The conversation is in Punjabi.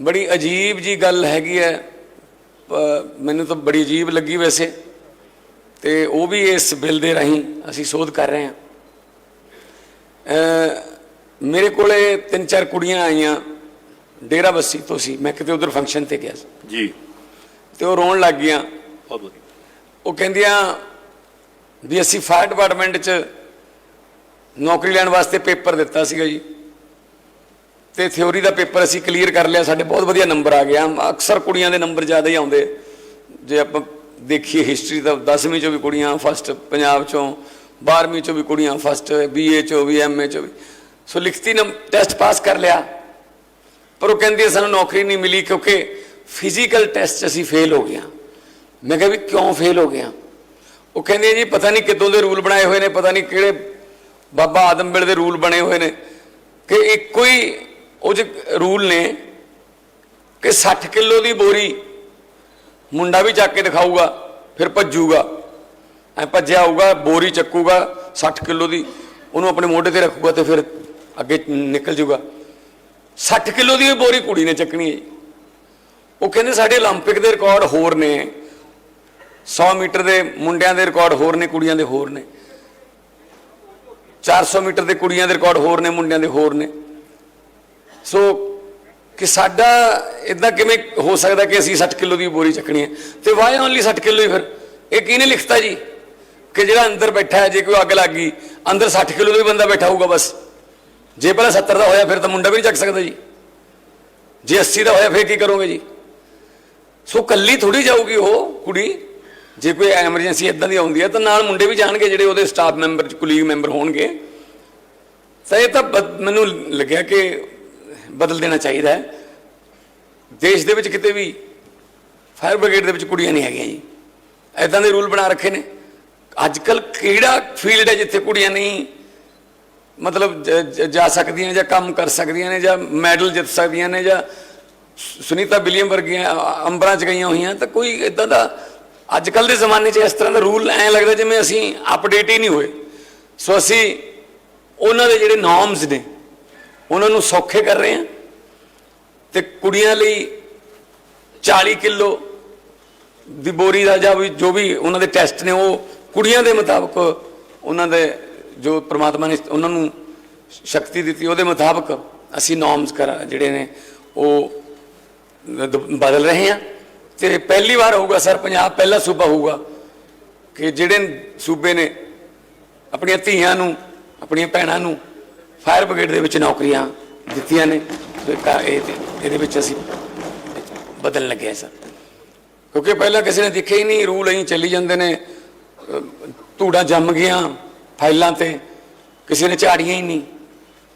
ਬੜੀ ਅਜੀਬ ਜੀ ਗੱਲ ਹੈਗੀ ਹੈ। ਮੈਨੂੰ ਤਾਂ ਬੜੀ ਅਜੀਬ ਲੱਗੀ ਵੈਸੇ। ਤੇ ਉਹ ਵੀ ਇਸ ਬਿੱਲ ਦੇ ਰਾਹੀਂ ਅਸੀਂ ਸੋਧ ਕਰ ਰਹੇ ਹਾਂ। ਮੇਰੇ ਕੋਲੇ ਤਿੰਨ ਚਾਰ ਕੁੜੀਆਂ ਆਈਆਂ। ਡੇਰਾ ਬੱਸੀ ਤੋਂ ਸੀ। ਮੈਂ ਕਿਤੇ ਉਧਰ ਫੰਕਸ਼ਨ ਤੇ ਗਿਆ ਸੀ। ਜੀ। ਤੇ ਉਹ ਰੋਣ ਲੱਗ ਗਈਆਂ। ਉਹ ਕਹਿੰਦੀਆਂ ਵੀ ਅਸੀਂ ਫਾਇਰ ਡਿਪਾਰਟਮੈਂਟ 'ਚ ਨੌਕਰੀ ਲੈਣ ਵਾਸਤੇ ਪੇਪਰ ਦਿੱਤਾ ਸੀਗਾ ਜੀ। ਤੇ ਥਿਉਰੀ ਦਾ ਪੇਪਰ ਅਸੀਂ ਕਲੀਅਰ ਕਰ ਲਿਆ, ਸਾਡੇ ਬਹੁਤ ਵਧੀਆ ਨੰਬਰ ਆ ਗਿਆ ਅਕਸਰ ਕੁੜੀਆਂ ਦੇ ਨੰਬਰ ਜ਼ਿਆਦਾ ਹੀ ਆਉਂਦੇ। ਜੇ ਆਪਾਂ ਦੇਖੀਏ ਹਿਸਟਰੀ ਤਾਂ 10ਵੀਂ ਚੋਂ ਵੀ ਕੁੜੀਆਂ ਫਸਟ ਪੰਜਾਬ ਚੋਂ 12ਵੀਂ ਚੋਂ ਵੀ ਕੁੜੀਆਂ ਫਸਟ ਬੀਏ ਚੋਂ ਵੀ ਐਮਏ ਚੋਂ ਵੀ। ਸੋ ਲਿਖਤੀ ਨੰਬ ਟੈਸਟ ਪਾਸ ਕਰ ਲਿਆ। ਪਰ ਉਹ ਕਹਿੰਦੀ ਸਾਨੂੰ ਨੌਕਰੀ ਨਹੀਂ ਮਿਲੀ ਕਿਉਂਕਿ ਫਿਜ਼ੀਕਲ ਟੈਸਟ 'ਚ ਅਸੀਂ ਫੇਲ ਹੋ ਗਏ ਹਾਂ। ਮੈਂ ਕਿਹਾ ਵੀ ਕਿਉਂ ਫੇਲ ਹੋ ਗਿਆ ਉਹ ਕਹਿੰਦੇ ਜੀ, ਪਤਾ ਨਹੀਂ ਕਿਦੋਂ ਦੇ ਰੂਲ ਬਣਾਏ ਹੋਏ ਨੇ, ਪਤਾ ਨਹੀਂ ਕਿਹੜੇ ਬਾਬਾ ਆਦਮ ਵੇਲੇ ਦੇ ਰੂਲ ਬਣੇ ਹੋਏ ਨੇ। ਕਿ ਇੱਕੋ ਹੀ ਉਹ ਚ ਰੂਲ ਨੇ ਕਿ 60 ਕਿਲੋ ਦੀ ਬੋਰੀ ਮੁੰਡਾ ਵੀ ਚੱਕ ਕੇ ਦਿਖਾਊਗਾ ਫਿਰ ਭੱਜੂਗਾ ਐ ਭੱਜਿਆ ਆਊਗਾ ਬੋਰੀ ਚੱਕੂਗਾ 60 ਕਿਲੋ ਦੀ ਉਹਨੂੰ ਆਪਣੇ ਮੋਢੇ ਤੇ ਰੱਖੂਗਾ ਤੇ ਫਿਰ ਅੱਗੇ ਨਿਕਲ ਜਾਊਗਾ 60 ਕਿਲੋ ਦੀ ਵੀ ਬੋਰੀ ਕੁੜੀ ਨੇ ਚੱਕਣੀ ਹੈ ਜੀ ਉਹ ਕਹਿੰਦੇ ਸਾਡੇ 올림픽 ਦੇ ਰਿਕਾਰਡ ਹੋਰ ਨੇ 100 ਮੀਟਰ ਦੇ ਮੁੰਡਿਆਂ ਦੇ ਰਿਕਾਰਡ ਹੋਰ ਨੇ ਕੁੜੀਆਂ ਦੇ ਹੋਰ ਨੇ 400 ਮੀਟਰ ਦੇ ਕੁੜੀਆਂ ਦੇ ਰਿਕਾਰਡ ਹੋਰ ਨੇ ਮੁੰਡਿਆਂ ਦੇ ਹੋਰ ਨੇ ਸੋ ਕਿ ਸਾਡਾ ਇਦਾਂ ਕਿਵੇਂ ਹੋ ਸਕਦਾ ਕਿ ਅਸੀਂ 60 ਕਿਲੋ ਦੀ ਬੋਰੀ ਚੱਕਣੀ ਹੈ? ਤੇ ਵਾਈ ਓਨਲੀ 60 ਕਿਲੋ ਹੀ ਫਿਰ? ਇਹ ਕਿਹਨੇ ਲਿਖਤਾ ਜੀ? ਕਿ ਜਿਹੜਾ ਅੰਦਰ ਬੈਠਾ ਹੈ, ਜੇ ਕੋਈ ਅੱਗ ਲੱਗ ਗਈ, ਅੰਦਰ 60 ਕਿਲੋ ਦਾ ਹੀ ਬੰਦਾ ਬੈਠਾ ਹੋਊਗਾ ਬਸ। ਜੇ ਪਹਿਲਾਂ 70 ਦਾ ਹੋਇਆ, ਫਿਰ ਤਾਂ ਮੁੰਡਾ ਵੀ ਨਹੀਂ ਚੱਕ ਸਕਦਾ ਜੀ। ਜੇ 80 ਦਾ ਹੋਇਆ, ਫਿਰ ਕੀ ਕਰੋਗੇ ਜੀ? ਸੋ ਕੱਲੀ ਥੋੜੀ ਜਾਊਗੀ ਉਹ ਕੁੜੀ। ਜੇ ਕੋਈ ਐਮਰਜੈਂਸੀ ਇਦਾਂ ਦੀ ਆਉਂਦੀ ਹੈ, ਤਾਂ ਨਾਲ ਮੁੰਡੇ ਵੀ ਜਾਣਗੇ, ਜਿਹੜੇ ਉਹਦੇ ਸਟਾਫ ਮੈਂਬਰ ਕੁਲੀਗ ਮੈਂਬਰ ਹੋਣਗੇ। ਤਾਂ ਇਹ ਤਾਂ ਬਦ- ਮੈਨੂੰ ਲੱਗਿਆ ਕਿ ਬਦਲ ਦੇਣਾ ਚਾਹੀਦਾ ਹੈ। ਦੇਸ਼ ਦੇ ਵਿੱਚ ਕਿਤੇ ਵੀ ਫਾਇਰ ਬ੍ਰਿਗੇਡ ਦੇ ਵਿੱਚ ਕੁੜੀਆਂ ਨਹੀਂ ਹੈਗੀਆਂ ਜੀ। ਐਦਾਂ ਦੇ ਰੂਲ ਬਣਾ ਰੱਖੇ ਨੇ। ਅੱਜ ਕੱਲ ਕਿਹੜਾ ਫੀਲਡ ਹੈ ਜਿੱਥੇ ਕੁੜੀਆਂ ਨਹੀਂ ਮਤਲਬ ਜਾ ਸਕਦੀਆਂ ਜਾਂ ਕੰਮ ਕਰ ਸਕਦੀਆਂ ਨੇ ਜਾਂ ਮੈਡਲ ਜਿੱਤ ਸਕਦੀਆਂ ਨੇ ਜਾਂ ਸੁਨੀਤਾ ਵਿਲੀਅਮ ਵਰਗੀਆਂ ਅੰਬਰਾਂ 'ਚ ਗਈਆਂ ਹੋਈਆਂ, ਤਾਂ ਕੋਈ ਇਦਾਂ ਦਾ ਅੱਜ ਕੱਲ ਦੇ ਜ਼ਮਾਨੇ 'ਚ ਇਸ ਤਰ੍ਹਾਂ ਦਾ ਰੂਲ ਐਂ ਲੱਗਦਾ ਜਿਵੇਂ ਅਸੀਂ ਅਪਡੇਟ ਹੀ ਨਹੀਂ ਹੋਏ। ਸੋ ਅਸੀਂ ਉਹਨਾਂ ਦੇ ਜਿਹੜੇ ਨਾਰਮਸ ਨੇ ਉਹਨਾਂ ਨੂੰ ਸੌਖੇ ਕਰ ਰਹੇ ਹਾਂ। ਤੇ ਕੁੜੀਆਂ ਲਈ 40 ਕਿਲੋ ਦੀ ਬੋਰੀ ਦਾ ਜਾਂ ਵੀ ਜੋ ਵੀ ਉਹਨਾਂ ਦੇ ਟੈਸਟ ਨੇ, ਉਹ ਕੁੜੀਆਂ ਦੇ ਮੁਤਾਬਕ ਉਹਨਾਂ ਦੇ ਜੋ ਪ੍ਰਮਾਤਮਾ ਨੇ ਉਹਨਾਂ ਨੂੰ ਸ਼ਕਤੀ ਦਿੱਤੀ, ਉਹਦੇ ਮੁਤਾਬਕ ਅਸੀਂ ਨਾਰਮਸ ਕਰ ਜਿਹੜੇ ਨੇ, ਉਹ ਦ- ਬਦਲ ਰਹੇ ਹਾਂ। ਤੇ ਪਹਿਲੀ ਵਾਰ ਹੋਊਗਾ ਸਰ, ਪੰਜਾਬ ਪਹਿਲਾ ਸੂਬਾ ਹੋਊਗਾ ਕਿ ਜਿਹੜੇ ਸੂਬੇ ਨੇ ਆਪਣੀਆਂ ਧੀਆਂ ਨੂੰ, ਆਪਣੀਆਂ ਭੈਣਾਂ ਨੂੰ ਫਾਇਰ ਬ੍ਰਿਗੇਡ ਦੇ ਵਿੱਚ ਨੌਕਰੀਆਂ ਦਿੱਤੀਆਂ ਨੇ ਇਹਦੇ ਵਿੱਚ ਅਸੀਂ ਬਦਲਣ ਲੱਗੇ ਹਾਂ ਸਰ। ਕਿਉਂਕਿ ਪਹਿਲਾਂ ਕਿਸੇ ਨੇ ਦੇਖਿਆ ਹੀ ਨਹੀਂ, ਰੂਲ ਐਂ ਚੱਲੀ ਜਾਂਦੇ ਨੇ, ਅਹ ਧੂੜਾਂ ਜੰਮ ਗਈਆਂ ਫਾਈਲਾਂ ਤੇ, ਕਿਸੇ ਨੇ ਝਾੜੀਆਂ ਹੀ ਨਹੀਂ।